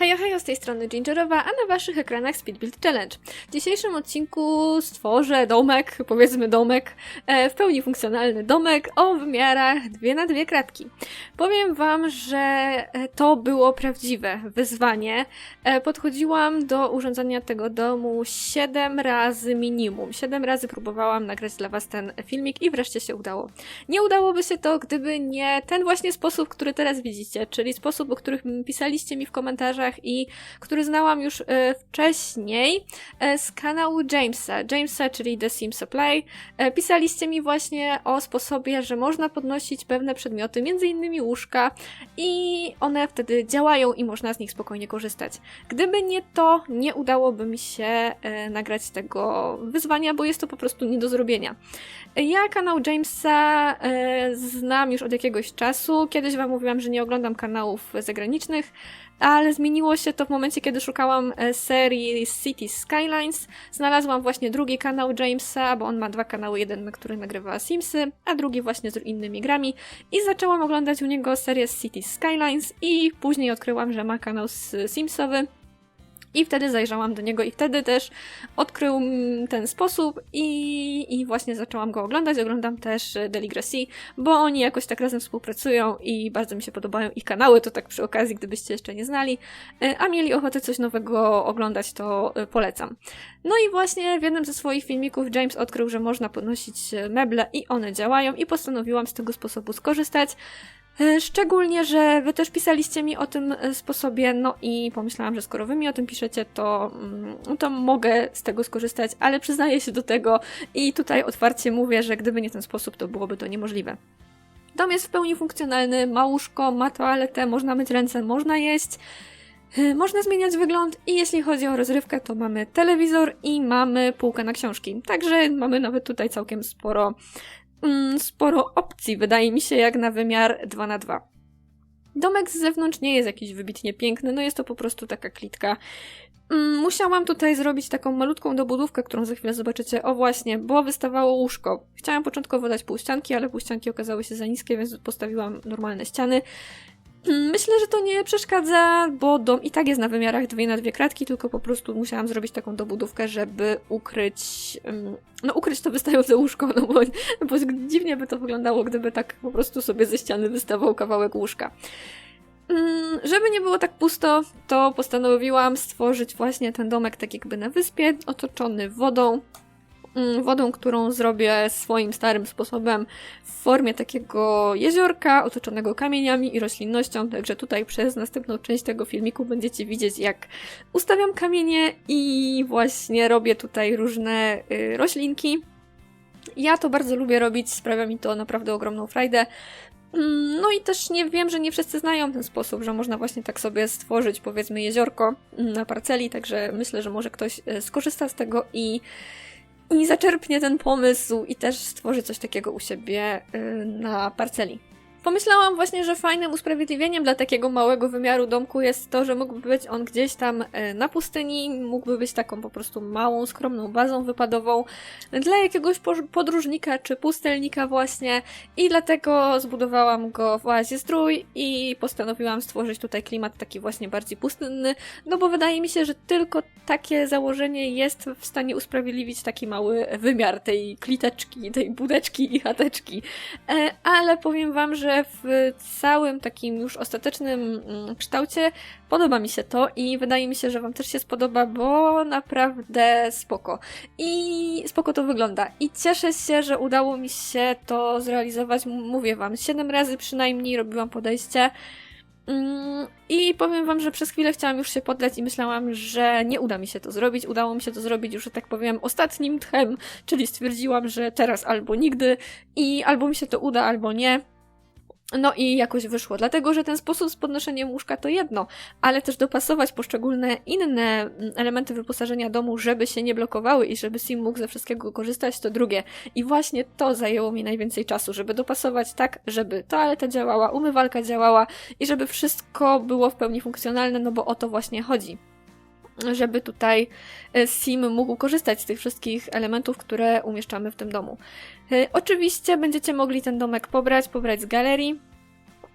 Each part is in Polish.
Hejo, hejo, z tej strony Gingerowa, a na waszych ekranach Speedbuild Challenge. W dzisiejszym odcinku stworzę domek, powiedzmy domek, e, w pełni funkcjonalny domek o wymiarach 2 na 2 kratki. Powiem wam, że e, to było prawdziwe wyzwanie. E, podchodziłam do urządzenia tego domu 7 razy minimum. 7 razy próbowałam nagrać dla was ten filmik i wreszcie się udało. Nie udałoby się to, gdyby nie ten właśnie sposób, który teraz widzicie, czyli sposób, o którym pisaliście mi w komentarzach i który znałam już e, wcześniej e, z kanału Jamesa. Jamesa, czyli The Sims Play. E, pisaliście mi właśnie o sposobie, że można podnosić pewne przedmioty, między innymi łóżka i one wtedy działają i można z nich spokojnie korzystać. Gdyby nie to, nie udałoby mi się nagrać tego wyzwania, bo jest to po prostu nie do zrobienia. Ja kanał Jamesa znam już od jakiegoś czasu. Kiedyś Wam mówiłam, że nie oglądam kanałów zagranicznych, ale zmieniło się to w momencie, kiedy szukałam e, serii City Skylines. Znalazłam właśnie drugi kanał Jamesa, bo on ma dwa kanały, jeden, na który nagrywa Simsy, a drugi właśnie z innymi grami. I zaczęłam oglądać u niego serię City Skylines i później odkryłam, że ma kanał Simsowy. I wtedy zajrzałam do niego i wtedy też odkrył ten sposób i, i właśnie zaczęłam go oglądać. Oglądam też Deligracy, bo oni jakoś tak razem współpracują i bardzo mi się podobają ich kanały, to tak przy okazji, gdybyście jeszcze nie znali, e, a mieli ochotę coś nowego oglądać, to e, polecam. No i właśnie w jednym ze swoich filmików James odkrył, że można podnosić meble i one działają i postanowiłam z tego sposobu skorzystać. E, szczególnie, że wy też pisaliście mi o tym e, sposobie, no i pomyślałam, że skoro wy mi o tym piszecie, to, mm, to mogę z tego skorzystać, ale przyznaję się do tego i tutaj otwarcie mówię, że gdyby nie ten sposób, to byłoby to niemożliwe. Dom jest w pełni funkcjonalny, ma łóżko, ma toaletę, można myć ręce, można jeść, e, można zmieniać wygląd i jeśli chodzi o rozrywkę, to mamy telewizor i mamy półkę na książki. Także mamy nawet tutaj całkiem sporo mm, sporo wydaje mi się, jak na wymiar 2 na 2 Domek z zewnątrz nie jest jakiś wybitnie piękny, no jest to po prostu taka klitka. Mm, musiałam tutaj zrobić taką malutką dobudówkę, którą za chwilę zobaczycie. O właśnie, bo wystawało łóżko. Chciałam początkowo dać półścianki, ale półścianki okazały się za niskie, więc postawiłam normalne ściany. Myślę, że to nie przeszkadza, bo dom i tak jest na wymiarach dwie na dwie kratki, tylko po prostu musiałam zrobić taką dobudówkę, żeby ukryć, no ukryć to wystające łóżko, no bo, bo dziwnie by to wyglądało, gdyby tak po prostu sobie ze ściany wystawał kawałek łóżka. Hmm, żeby nie było tak pusto, to postanowiłam stworzyć właśnie ten domek tak jakby na wyspie, otoczony wodą. Mm, wodą, którą zrobię swoim starym sposobem w formie takiego jeziorka otoczonego kamieniami i roślinnością, także tutaj przez następną część tego filmiku będziecie widzieć jak ustawiam kamienie i właśnie robię tutaj różne y, roślinki. Ja to bardzo lubię robić, sprawia mi to naprawdę ogromną frajdę. Mm, no i też nie wiem, że nie wszyscy znają ten sposób, że można właśnie tak sobie stworzyć powiedzmy jeziorko na parceli, także myślę, że może ktoś y, skorzysta z tego i i zaczerpnie ten pomysł i też stworzy coś takiego u siebie y, na parceli. Pomyślałam właśnie, że fajnym usprawiedliwieniem dla takiego małego wymiaru domku jest to, że mógłby być on gdzieś tam e, na pustyni, mógłby być taką po prostu małą, skromną bazą wypadową dla jakiegoś podróżnika czy pustelnika właśnie i dlatego zbudowałam go w oazie zdrój i postanowiłam stworzyć tutaj klimat taki właśnie bardziej pustynny, no bo wydaje mi się, że tylko takie założenie jest w stanie usprawiedliwić taki mały wymiar tej kliteczki, tej budeczki i chateczki. E, ale powiem wam, że że w całym takim już ostatecznym mm, kształcie podoba mi się to i wydaje mi się, że Wam też się spodoba, bo naprawdę spoko. I spoko to wygląda. I cieszę się, że udało mi się to zrealizować. Mówię Wam, 7 razy przynajmniej robiłam podejście. Mm, I powiem wam, że przez chwilę chciałam już się poddać i myślałam, że nie uda mi się to zrobić. Udało mi się to zrobić już, że tak powiem, ostatnim tchem, czyli stwierdziłam, że teraz albo nigdy i albo mi się to uda, albo nie. No i jakoś wyszło, dlatego że ten sposób z podnoszeniem łóżka to jedno, ale też dopasować poszczególne inne mm, elementy wyposażenia domu, żeby się nie blokowały i żeby Sim mógł ze wszystkiego korzystać, to drugie. I właśnie to zajęło mi najwięcej czasu, żeby dopasować tak, żeby toaleta działała, umywalka działała i żeby wszystko było w pełni funkcjonalne, no bo o to właśnie chodzi żeby tutaj e, Sim mógł korzystać z tych wszystkich elementów, które umieszczamy w tym domu. E, oczywiście będziecie mogli ten domek pobrać, pobrać z galerii.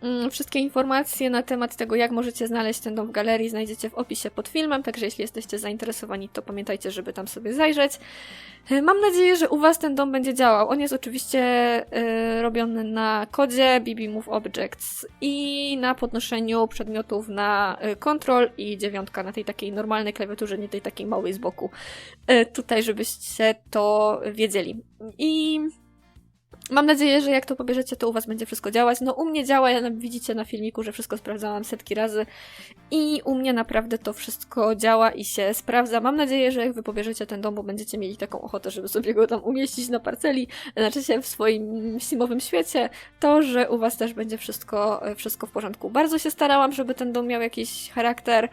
Mm, Wszystkie informacje na temat tego, jak możecie znaleźć ten dom w galerii, znajdziecie w opisie pod filmem, także jeśli jesteście zainteresowani, to pamiętajcie, żeby tam sobie zajrzeć. E, Mam nadzieję, że u Was ten dom będzie działał. On jest oczywiście e, robiony na kodzie BB Move Objects i na podnoszeniu przedmiotów na e, Control i dziewiątka na tej takiej normalnej klawiaturze, nie tej takiej małej z boku. E, tutaj, żebyście to wiedzieli. I Mam nadzieję, że jak to pobierzecie, to u Was będzie wszystko działać. No u mnie działa, ja widzicie na filmiku, że wszystko sprawdzałam setki razy i u mnie naprawdę to wszystko działa i się sprawdza. Mam nadzieję, że jak Wy pobierzecie ten dom, bo będziecie mieli taką ochotę, żeby sobie go tam umieścić na parceli, znaczy się w swoim simowym świecie, to, że u Was też będzie wszystko, wszystko w porządku. Bardzo się starałam, żeby ten dom miał jakiś charakter,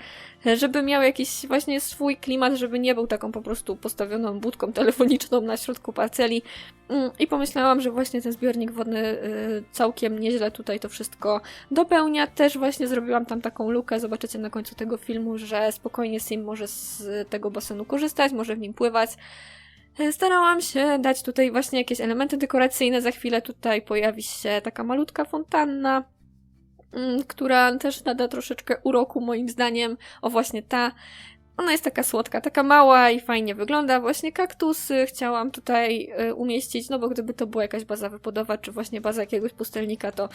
żeby miał jakiś właśnie swój klimat, żeby nie był taką po prostu postawioną budką telefoniczną na środku parceli. Mm, I pomyślałam, że właśnie ten zbiornik wodny y, całkiem nieźle tutaj to wszystko dopełnia. Też właśnie zrobiłam tam taką lukę, zobaczycie na końcu tego filmu, że spokojnie Sim może z tego basenu korzystać, może w nim pływać. E, Starałam się dać tutaj właśnie jakieś elementy dekoracyjne. Za chwilę tutaj pojawi się taka malutka fontanna, mm, która też nada troszeczkę uroku moim zdaniem. O właśnie ta. Ona jest taka słodka, taka mała i fajnie wygląda. Właśnie kaktusy chciałam tutaj y, umieścić, no bo gdyby to była jakaś baza wypodowa, czy właśnie baza jakiegoś pustelnika, to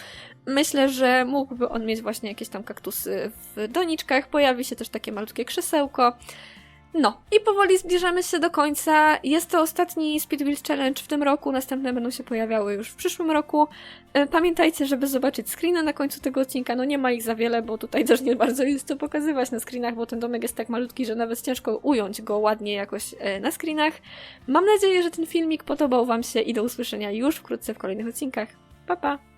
myślę, że mógłby on mieć właśnie jakieś tam kaktusy w doniczkach. Pojawi się też takie malutkie krzesełko. No, i powoli zbliżamy się do końca. Jest to ostatni Speed Build Challenge w tym roku, następne będą się pojawiały już w przyszłym roku. E, Pamiętajcie, żeby zobaczyć screeny na końcu tego odcinka. No nie ma ich za wiele, bo tutaj też nie bardzo jest to pokazywać na screenach, bo ten domek jest tak malutki, że nawet ciężko ująć go ładnie jakoś e, na screenach. Mam nadzieję, że ten filmik podobał Wam się i do usłyszenia już wkrótce w kolejnych odcinkach. Pa pa!